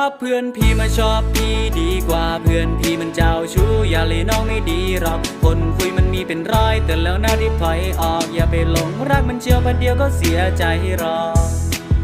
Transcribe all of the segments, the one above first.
อบเพื่อนพี่มาชอบพี่ดีกว่าเพื่อนพี่มันเจ้าชู้อย่าเลยน้องไม่ดีหรอกคนคุยมันมีเป็นร้อยแต่แล้วหน้าที่ถอยออกอย่าไปหลงรักมันเชียวคนเดียวก็เสียใจหรอก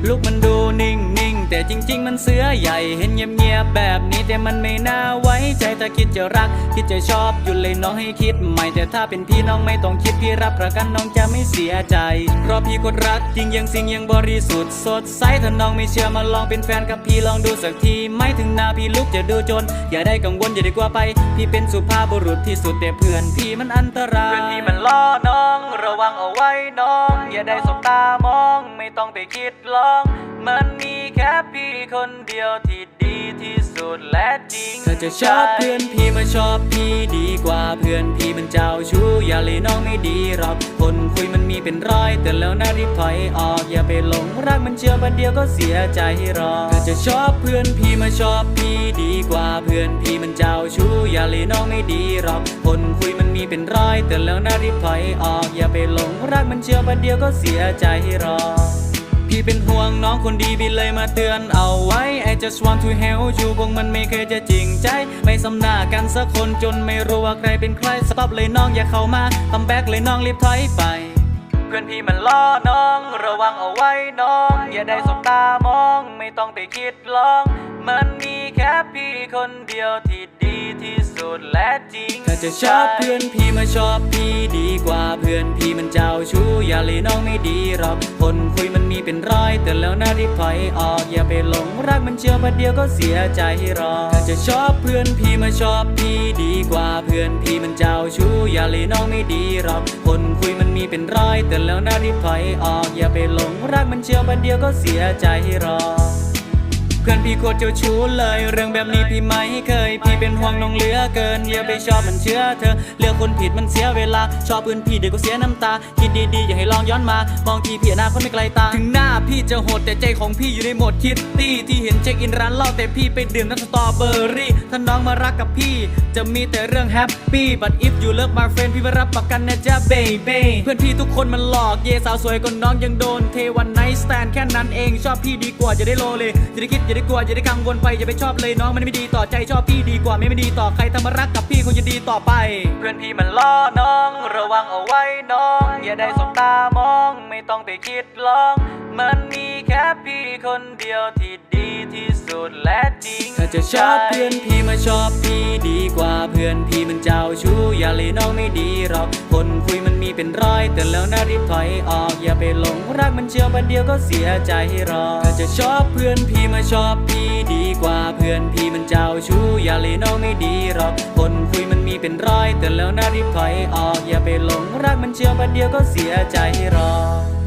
ลูกมันดูนิ่งนิ่ง แต่จริง ๆ มันเสือใหญ่เห็นเงียบๆแบบนี้แต่มันไม่น่าไว้ใจถ้าคิดจะรัก คิดจะชอบอยู่เลยน้องให้คิดใหม่แต่ถ้าเป็นพี่น้องไม่ต้องคิดพี่รับประกันน้องจะไม่เสียใจเพราะพี่คนรักจริงยังสิ่งยังบริสุทธิ์สดใสถ้าน้องไม่เชื่อมาลองเป็นแฟนกับพี่ลองดูสักทีไม่ถึงหน้าพี่ลุกจะดูจน อย่าได้กังวลอย่าได้กลัวไป พี่เป็นสุภาพบุรุษที่สุดแต่เพื่อนพี่มันอันตรายเพื่อนพี่มันล่อน้อง ระวังเอาไว้น้อง อย่าได้สบตามองไม่ต้องไปคิดลอง มันมีแค่พี่คนเดียวที่ดีที่สุดและจริงถ้าจะชอบเพื่อนพี่มาชอบพี่ดีกว่าเพื่อนพี่มันเจ้าชู้อย่าเลยน้องไม่ดีหรอกคนคุยมันมีเป็นร้อยแต่แล้วหน้ารีบถอยออก อย่าไปหลงรักมันเชื่อประเดียวก็เสียใจหรอกถ้าจะชอบเพื่อนพี่มาชอบพี่ดีกว่าเพื่อนพี่มันเจ้าชู้อย่าเลยน้องไม่ดีหรอกคนคุยมั นมีเป็นร้อยแต่แล้วน้ารีบถอยออกอย่าไปหลงรักมันเชื่อประเดียวก็เสียใจหรอกพี่เป็นห่วงน้องคนดีพี่เลยมาเตือนเอาไว้ I just want to help you พวกมันไม่เคยจะจริงใจ ไม่สำนากันสักคนจนไม่รู้ว่าใครเป็นใคร stop เลยน้องอย่าเข้ามาตำแบกเลยน้องรีบถอยไปเพื่อนพี่มันล้อน้อง ระวังเอาไว้น้อง อย่าได้สบตามอง ไม่ต้องไปคิดลอง มันมีแค่พี่คนเดียวที่ดี ที่สุดและจริงถ้าจะชอบเพื่อนพี่มาชอบพี่ดีกว่าเพื่อนพี่มันเจ้าชู้อย่าเลยน้องไม่ดีหรอกคนคุยมันมีเป็นร้อยแต่แล้วหน้ารีบถอยออกอย่าไปหลงรักมันเชื่อประเดียวก็เสียใจหรอกถ้าจะชอบเพื่อนพี่มาชอบพี่ดีกว่าเพื่อนพี่มันเจ้าชู้อย่าเลยน้องไม่ดีหรอกคนคุยมันมีเป็นร้อยแต่แล้วหน้ารีบถอยออกอย่าไปหลงรักมันเชื่อประเดียวก็เสียใจหรอก พื่อนพี่โคตรเจ้าชู้เลย เรื่องแบบนี้พี่ไม่เคย พี่เป็นห่วงน้องเหลือเกินอย่าไปชอบมันเชื่อเธอ เลือกคนผิดมันเสียเวลา ชอบเพื่อนพี่เดี๋ยวก็เสียน้ำตา คิดดีๆอย่าให้ลองย้อนมา มองทีพี่อนาคตไม่ไกลตา ถึงหน้าพี่จะโหดแต่ใจของพี่อยู่ในโหมดคิดตี้ที่เห็นเช็คอินร้านเหล้าแต่พี่ไปดื่มน้ำสตรอเบอร์รี่ถ้าน้องมารักกับพี่ จะมีแต่เรื่องแฮปปี้ but if you love my friend พี่ไม่รับประกันนะจ๊ะ baby เพื่อนพี่ทุกคนมันหลอกเยสาวสวยก็น้องยังโดนเทวันไนท์สแตนแค่นั้นเองชอบพี่ดีกว่าอย่าได้โลเลย่าได้คิดได้กลัวอย่าได้กังวลไปอย่าไปชอบเลยน้องมันไม่ดีต่อใจชอบพี่ดีกว่าไม่ไม่ดีต่อใครทำมารักกับพี่คงจะดีต่อไป เพื่อนพี่มันล้อน้อง ระวังเอาไว้น้อง อย่าได้สบตามอง ไม่ต้องไปคิดลอง มันมีแค่พี่คนเดียวที่ดีที่สุดและจริงถ้าจะชอบเพื่อนพี่มาชอบพี่ดีกว่าเพื่อนพี่มันเจ้าชู้อย่าเลยน้องไม่ดีหรอกคนคุยมันมีเป็นร้อยแต่แล้วน้ารีบถอยออก อย่าไปหลงรักมันเชื่อประเดียวก็เสียใจหรอกถ้าจะชอบเพื่อนพี่มาชอบพี่ดีกว่าเพื่อนพี่มันเจ้าชู้อย่าเลยน้องไม่ดีหรอกคนคุยมันมีเป็นร้อยแต่แล้วน้ารีบถอยออก อย่าไปหลงรักมันเชื่อประเดียวก็เสียใจหรอก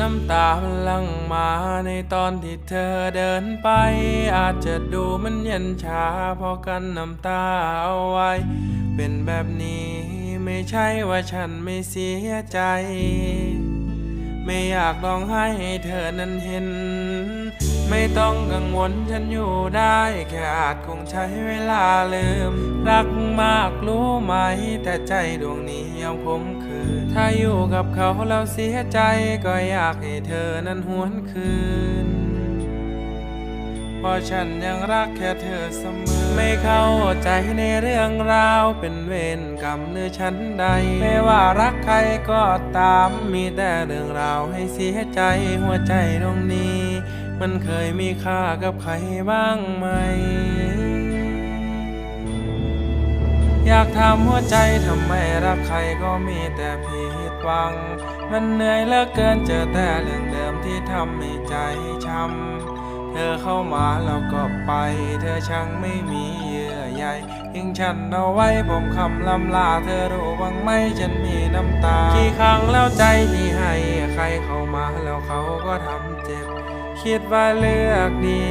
น้ำตามันลังมาในตอนที่เธอเดินไป อาจจะดูมันเย็นชาเพอกันน้ำตาเอาไว้ เป็นแบบนี้ไม่ใช่ว่าฉันไม่เสียใจ ไม่อยากร้องไห้ให้เธอนั้นเห็น ไม่ต้องกังวลฉันอยู่ได้ แค่อาจคงใช้เวลาลืม รักมากรู้ไหม แต่ใจดวงนี้ยังคมคืนถ้าอยู่กับเขาแล้วเสียใจก็อยากให้เธอนั้นหวนคืนเพราะฉันยังรักแค่เธอเสมอ ไม่เข้าใจในเรื่องราวเป็นเวรกรรมหรือฉันใด ไม่ว่ารักใครก็ตามมีแต่เรื่องราวให้เสียใจหัวใจตรงนี้ มันเคยมีค่ากับใครบ้างไหม อยากถามหัวใจทำไมรักใครก็มีแต่ผิดหวัง มันเหนื่อยเหลือเกินเจอแต่เรื่องเดิมที่ทำให้ใจช้ำเธอเข้ามาแล้วก็ไป เธอช่างไม่มีเยื่อใยทิ้งฉันเอาไว้ผมคำลำลาเธอรู้บ้างไหมฉันมีน้ำตา กี่ครั้งแล้วใจที่ให้ใครเข้ามาแล้วเขาก็ทำ คิดว่าเลือกดี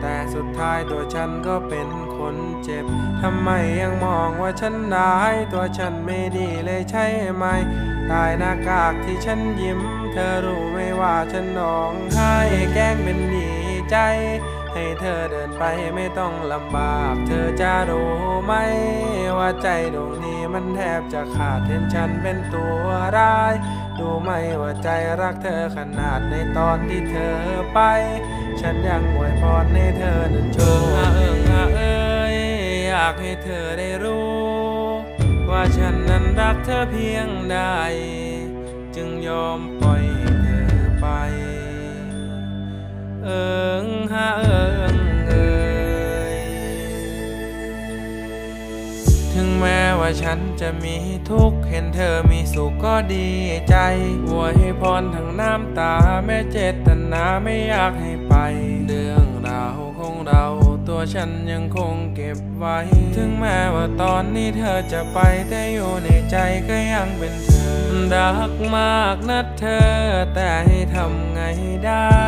แต่สุดท้ายตัวฉันก็เป็นคนเจ็บ ทำไมยังมองว่าฉันร้ายตัวฉันไม่ดีเลยใช่ไหมตายหน้ากากที่ฉันยิ้ม เธอรู้ไหมว่าฉันร้องไห้แกล้งเป็นดีใจ ให้เธอเดินไปไม่ต้องลำบาก เธอจะรู้ไหม ว่าใจดวงนี้มันแทบจะขาดเห็นฉันเป็นตัวร้าย ดูไหมว่าใจรักเธอขนาดในตอนที่เธอไป ฉันยังอวยพรให้เธอนั้นโชคดีเอ้ยอยากให้เธอได้รู้ ว่าฉันนั้นรักเธอเพียงใด จึงยอมปล่อยเธอไป เอิงฮะเว่าฉันจะมีทุกข์เห็นเธอมีสุขก็ดีใจอวยให้พรทั้งน้ำตาแม้เจตนาไม่อยากให้ไป เรื่องราวของเราตัวฉันยังคงเก็บไว้ ถึงแม้ว่าตอนนี้เธอจะไปแต่อยู่ในใจก็ยังเป็นเธอ รักมากนะเธอ แต่ให้ทำไงได้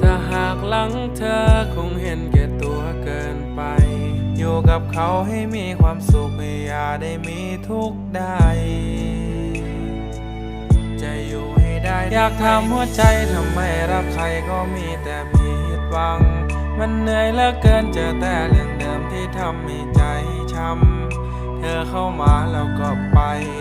ถ้าหากหลังเธอคงเห็นแก่ตัวเกินไป อยู่กับเขาให้มีความสุขอย่าได้มีทุกข์ใด จะอยู่ให้ได้ อยากทำหัวใจทำไมรักใครก็มีแต่ผิดหวัง มันเหนื่อยเหลือเกินเจอแต่เรื่องเดิมที่ทำให้ใจช้ำเธอเข้ามาแล้วก็ไป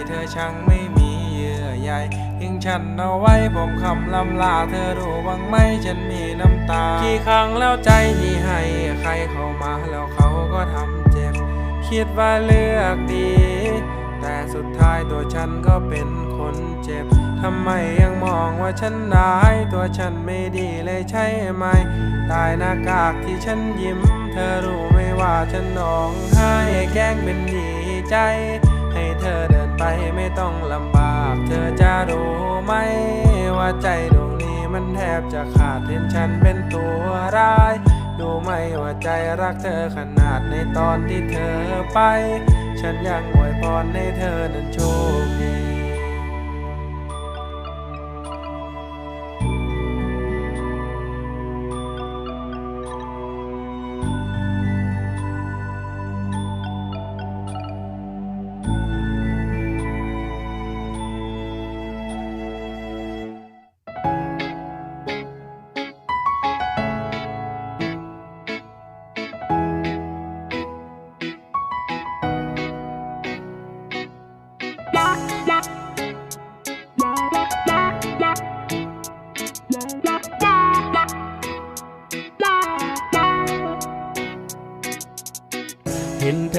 เธอช่างไม่มีเยื่อใยทิ้งฉันเอาไว้ผมคำลำลาเธอรู้บ้างไหมฉันมีน้ำตา กี่ครั้งแล้วใจที่ ให้ใครเข้ามาแล้วเขาก็ทำเจ็บ คิดว่าเลือกดี แต่สุดท้ายตัวฉันก็เป็นคนเจ็บ ทำไมยังมองว่าฉันร้าย ตัวฉันไม่ดีเลยใช่ไหม ตายหน้ากากที่ฉันยิ้ม เธอรู้ไหมว่าฉันร้องไห้แกล้งเป็นดีใจ ให้เธอเดินไปไม่ต้องลำบาก เธอจะรู้ไหมว่าใจดวงนี้มันแทบจะขาดเห็นฉันเป็นตัวร้าย ดูไหมว่าใจรักเธอขนาดในตอนที่เธอไป ฉันยังอวยพรให้เธอนั้นโชคดี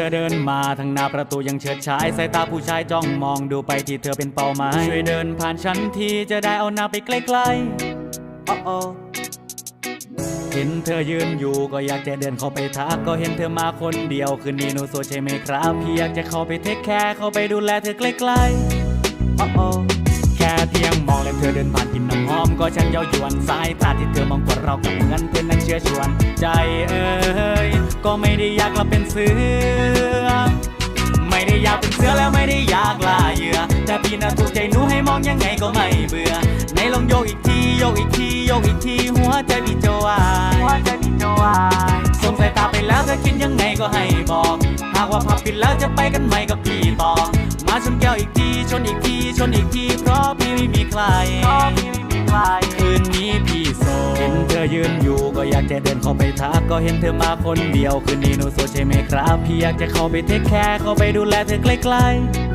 อเดินมาทางหน้าประตูยังเฉิดฉายสายตาผู้ชายจ้องมองดูไปที่เธอเป็นเป้าหมายช่วยเดินผ่านฉันทีจะได้เอาหน้าไปใกล้ๆอ้ออเห็นเธอยืนอยู่ก็อยากจะเดินเข้าไปทักก็เห็นเธอมาคนเดียวคืนนี้หนูโซใช่ไหมครับพี่อยากจะเข้าไปเทคแคร์เข้าไปดูแลเธอใกล้ๆอ้ออแค่เพียง ธอเดินผ่านกลินน้ำหอมก็ฉันเย้ายวนสายตาที่เธอมองกว่าเรากับเหมือนเพื่อนนั้นเชื่อชวน ใจเอ้ยก็ไม่ได้อยากเราเป็นเสือ ไม่ได้อยากเป็นเสือแล้วไม่ได้อยากล่าเหยื่อแต่พี่น่ะถูกใจหนูให้มองยังไงก็ไม่เบื่อในลองโยกอีกทีโยกอีกทีโยกอีกทีหัวใจพี่จะวายหัวใจพี่จะวายสงสัยตาไปแล้วจะคิดยังไงก็ให้บอก หากว่าพับปิดแล้วจะไปกันไหมกับพี่ต่อมาชนแก้วอีกที ชนอีกทีชนอีกทีเพราะพี่ไม่มีใครคืนนี้พี่โสดเห็นเธอยืนอยู่ก็อยากจะเดินเข้าไปทักก็เห็นเธอมาคนเดียวคืนนี้หนูโสดใช่ไหมครับ พี่อยากจะเข้าไปเทคแคร์เข้าไปดูแลเธอใกล้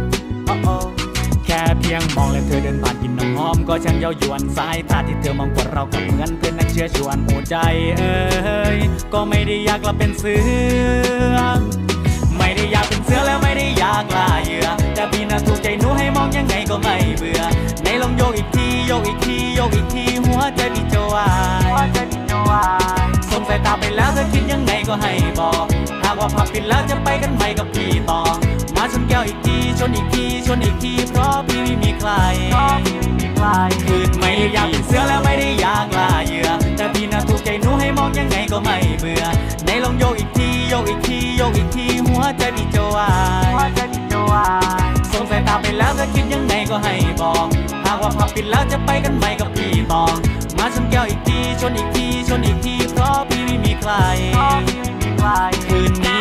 ๆอ้อๆแค่เพียงมองแล้วเธอเดินผ่านกลินน้ำหอมก็ช่างเย้ายวนสายตาที่เธอมองกว่าเรากับเหมือนเพื่อนนักเชื่อชวนหัวใจเอ้ยก็ไม่ได้อยากเราเป็นเสือไม่ได้อยากเป็นเสือแล้วไม่ได้อยากล่าเหยื่อ แต่พี่น่ะถูกใจหนูให้มองยังไงก็ไม่เบื่อ ในลองโยกอีกทีโยกอีกทีโยกอีกทีหัวใจพี่จะวายสงสัยตาไปแล้วเธอคิดยังไงก็ให้บอกหากว่าพับปิดแล้วจะไปกันไหมกับพี่ต่อ มาชนแก้วอีกทีชนอีกทีชนอีกทีเพราะพี่ไม่มีใครคืนไม่ได้อยากเป็นเสือแล้วไม่ได้อยากลาเหยื่อแต่พี่น่ะถูกใจหนูให้มองยังไงก็ไม่เบื่อในลองโยกอีกทีโยกอีกทีโยกอีกทีหัวใจพี่จะวายสงสัยตา ไปแล้วเธอคิดยังไงก็ให้บอก หากว่าพับปิดแล้วจะไปกันไหมกับพี่ต่อมาชนแก้วอีกทีชนอีกทีชนอีกทีเพราะพี่ไม่มีใครรคืนนี้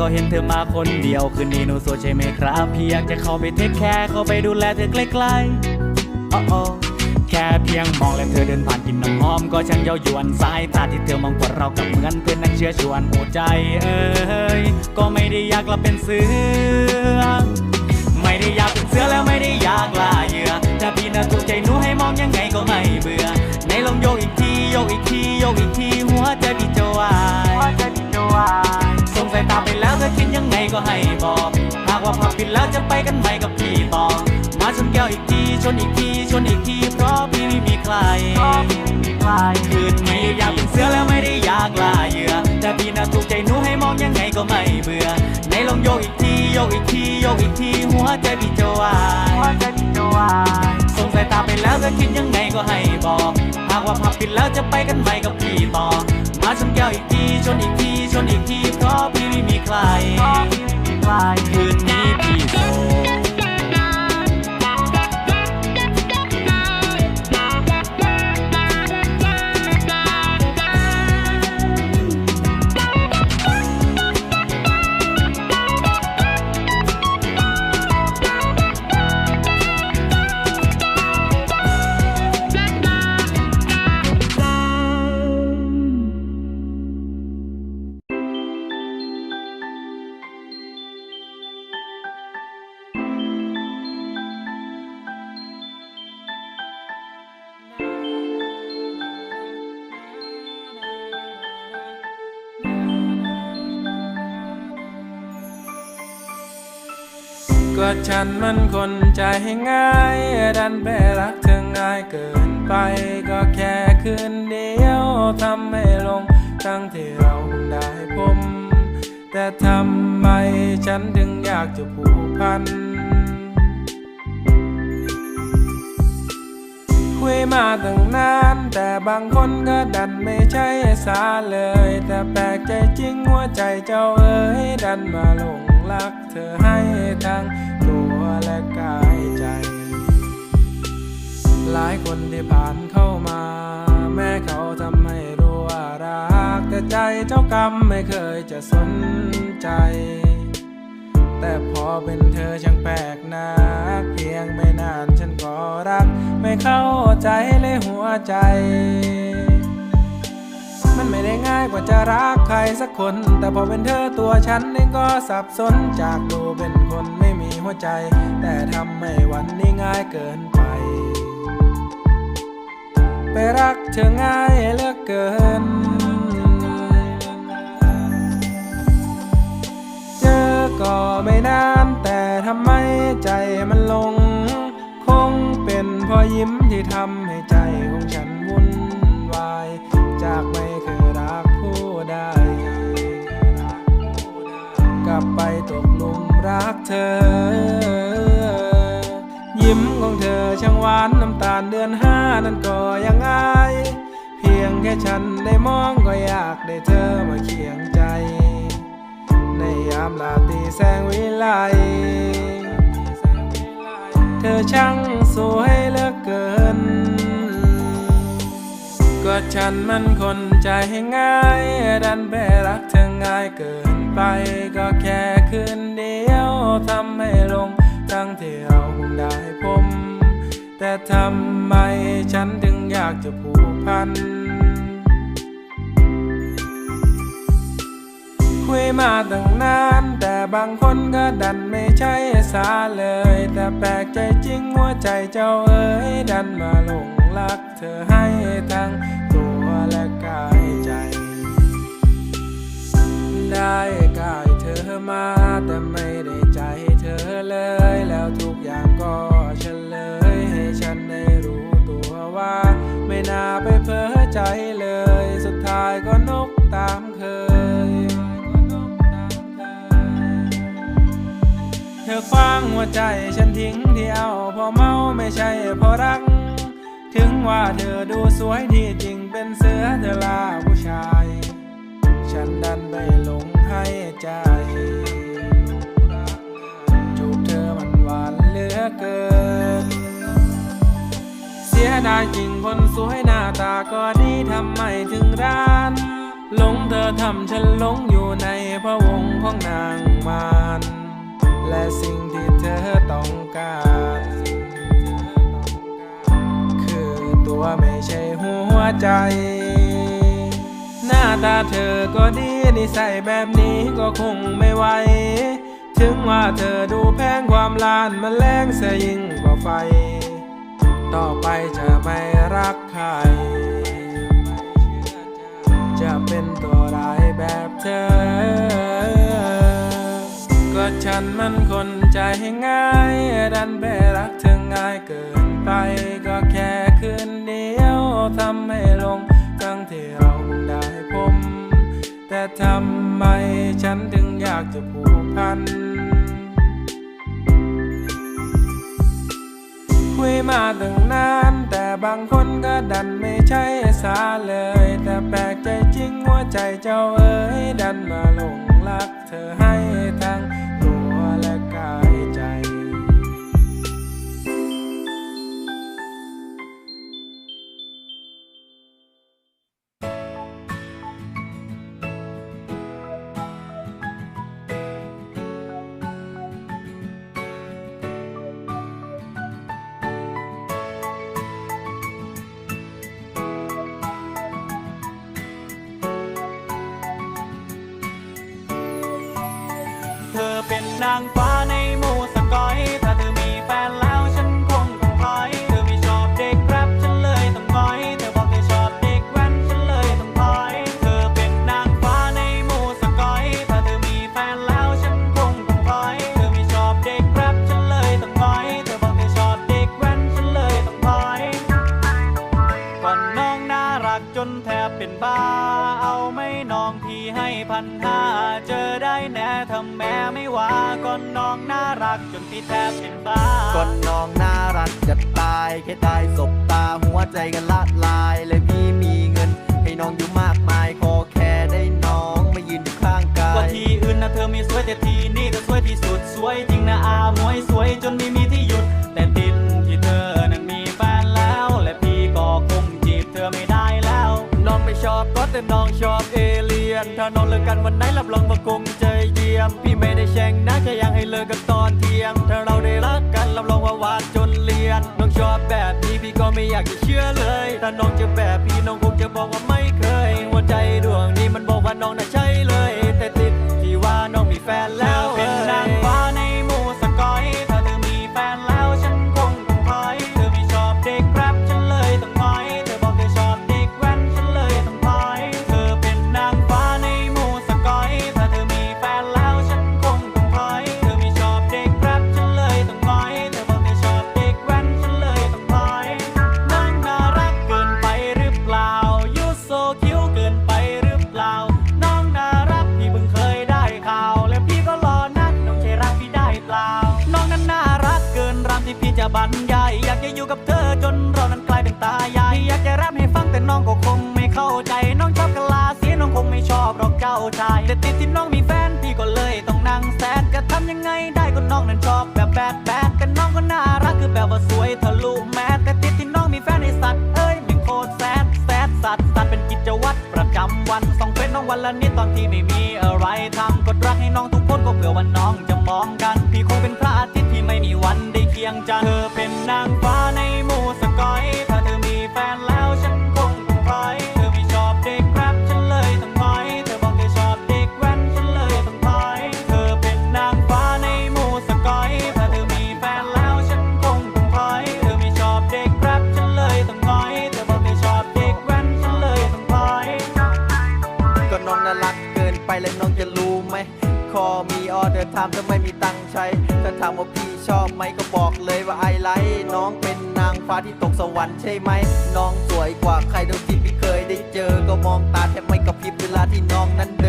ก็เห็นเธอมาคนเดียว คืนนี้หนูโสดใช่ไหมครับ พี่อยากจะเข้าไปเทคแคร์เข้าไปดูแลเธอใกล้ๆอ๋อแค่เพียงมองและเธอเดินผ่านกินน้ำหอมก็ช่างเย้ายวนสายตาที่เธอมองกว่าเรากับเหมือนเพื่อนนักเชื่อชวนหัวใจเอ้ยก็ไม่ได้อยากลับเป็นเสือไม่ได้อยากเป็นเสือแล้วไม่ได้อยากลาเหยื่อถ้าพี่น่ะถูกใจหนูให้มองยังไงก็ไม่เบื่อในลองโยกอีกทีโยกอีกทีโยกอีกที ตาไปแล้วเธอคิดยังไงก็ให้บอก หากว่าพับปิดแล้วจะไปกันไหมกับพี่ต่อ มาชนแก้วอีกทีชนอีกทีชนอีกทีเพราะพี่ไม่มีใครคืนนี้อยากเป็นเสือแล้วไม่ได้อยากล่าเหยื่อแต่พี่น่ะถูกใจหนูให้มองยังไงก็ไม่เบื่อในลองโยกอีกทีโยกอีกทีโยกอีกทีหัวใจพี่จะวายสงสัยตาไปแล้วเธอคิดยังไงก็ให้บอก หากว่าพับปิดแล้วจะไปกันไหมกับพี่ต่อ มาชนแก้วอีกทีชนอีกทีชนอีกทีเพราะพี่ไม่มีใครคืนนี้พี่โสด ฉันมันคนใจง่าย ดันไปรักเธอง่ายเกินไป ก็แค่คืนเดียวทำให้ลง ทั้งที่เราได้พบแต่ทำไมฉันถึงอยากจะผูกพัน คุยมาตั้งนาน แต่บางคนก็ดันไม่ใช่สาเลย แต่แปลกใจจริงหัวใจเจ้าเอ๋ยดันมาหลงรักเธอให้ทั้ง และกายใจ หลายคนที่ผ่านเข้ามา แม้เขาทำให้รู้ว่ารัก แต่ใจเจ้ากรรมไม่เคยจะสนใจ แต่พอเป็นเธอช่างแปลกนัก เพียงไม่นานฉันก็รัก ไม่เข้าใจเลยหัวใจมันไม่ได้ง่ายกว่าจะรักใครสักคน แต่พอเป็นเธอตัวฉันเองก็สับสนจากดูเป็นคน หัวใจ แต่ทำให้วันนี้ง่ายเกินไป ไปรักเธอง่ายเหลือกเกิน เจอก็ไม่นานแต่ทำไมใจมันลง คงเป็นเพอยิ้มที่ทำให้ใจของฉันักเธอ ยิ้มของเธอช่างหวานน้ำตาลเดือนห้านั้นก็ยังอาย เพียงแค่ฉันได้มองก็อยากได้เธอมาเคียงใจ ในยามลาตรีแสงวิไลเธอช่างสวยเหลือเกิน ก็ฉันมันคนใจง่ายดันไปรักเธอ ง่ายเกินไปก็แค่คืนเดียวทำให้ลงทั้งที่เราเพิ่งได้พบแต่ทำไมฉันถึงอยากจะผูกพัน คุยมาตั้งนานแต่บางคนก็ดันไม่ใช่สาเลย แต่แปลกใจจริงหัวใจเจ้าเอ๋ยดันมาหลงรักเธอให้ทั้งตัวและกาย ได้กายเธอมาแต่ไม่ได้ใจเธอเลย แล้วทุกอย่างก็เฉลย ให้ฉันได้รู้ตัวว่า ไม่น่าไปเพ้อใจเลย สุดท้ายก็นกตามเคย เธอคว้างหัวใจฉันทิ้งเดียวเพอเมาไม่ใช่เพราะรัก ถึงว่าเธอดูสวยที่จริงเป็นเสือ จริงคนสวยหน้าตาก็ดีทำไมถึงร้านหลงเธอทำฉันหลงอยู่ในพระวงของนางมารและสิ่งที่เธอต้องการ คือตัวไม่ใช่หัวใจ หน้าตาเธอก็ดีนิสัยแบบนี้ก็คงไม่ไหวถึงว่าเธอดูแพงความลานมันแรงเสียยิ่งกว่าไฟ ต่อไปจะไม่รักใคร จะเป็นตัวร้ายแบบเธอ ก็ฉันมันคนใจง่าย ดันไปรักเธอง่ายเกินไป ก็แค่คืนเดียวทำให้ลงทั้งที่เราได้พบแต่ทำไมฉันถึงอยากจะผูกพัน คุยมาตั้งนาน แต่บางคนก็ดันไม่ใช่สาเลย แต่แปลกใจจริงหัวใจเจ้าเอ๋ยดันมาหลงรักเธอให้ทั้ง นถ้านอนเลิกกันวันไหนรับรองว่าคงเจอเยี่ยม พี่ไม่ได้แช่งนะแค่อยากให้เลิกกันตอนเที่ยง ถ้าเราได้รักกันรับรองว่าหวานจนเลียน น้องชอบแบบนี้พี่ก็ไม่อยากจะเชื่อเลย ถ้าน้องจะแบบพี่น้องคงจะบอกว่าไม่เคย ใจน้องชอบกะลาเสียน้องคงไม่ชอบหรอกเจ้าชาย แต่ติดที่น้องมีแฟนพี่ก็เลยต้องนั่งแซดจะทำยังไงได้ก็น้องนั้นชอบแบบแบดแบดแต่น้องก็น่ารักคือแบบว่าสวยทะลุแมสแต่ติดที่น้องมีแฟนไอสัตว์เอ้ยมันโคตรแซดแซดสัตว์สัตว์เป็นกิจวัตรประจำวันส่องเฟซน้องวันละนิดตอนที่ไม่มีอะไรทำกดรักให้น้องทุกคนก็เผื่อวันน้องจะ ออเดอร์ทำทำไม่มีตังค์ใช้ถ้าถามว่าพี่ชอบไหมก็บอกเลยว่าไอไลท์น้องเป็นนางฟ้าที่ตกสวรรค์ใช่ไหม น้องสวยกว่าใครเท่าที่พี่เคยได้เจอ ก็มองตาแทบไม่กระพริบเวลาที่น้องนั้นเ